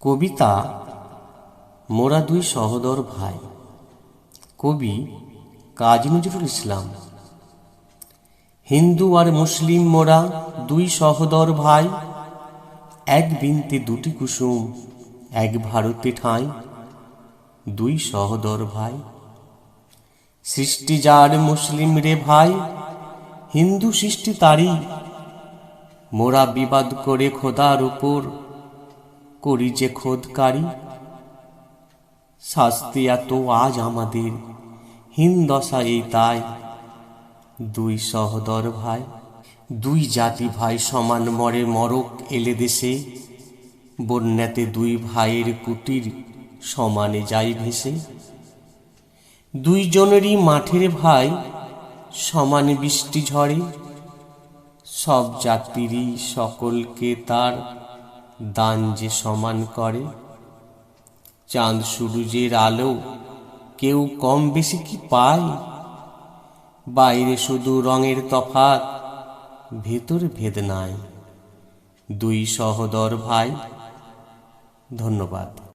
কবিতা মোরা দুই সহদর ভাই। কবি কাজী নজরুল ইসলাম। হিন্দু আর মুসলিম মোরা দুই সহদর ভাই। এক বিনতে দুটি কুসুম, এক ভারতে ঠাঁই। দুই সহদর ভাই। সৃষ্টি যার মুসলিম রে ভাই, হিন্দু সৃষ্টি তারই। মোরা বিবাদ করে খোদার উপর করি যে খোদকারী। শাস্তি এত আজ আমাদের। হিন্দশা এই তাই। দুই সহদর ভাই, দুই জাতি ভাই সমান মরে মরক এলে দেশে। বন্যাতে দুই ভাইয়ের কুটির সমানে যাই ভেসে। দুইজনেরই মাঠের ভাই সমানে বৃষ্টি ঝড়ে সব জাতিরই সকলকে তার দান যে সমান করে। চাঁদ সূর্যের আলো কেউ কম বেশি কি পায়? বাইরে শুধু রঙের তফাত ভেতর ভেদ নাই। দুই সহদর ভাই, ধন্যবাদ।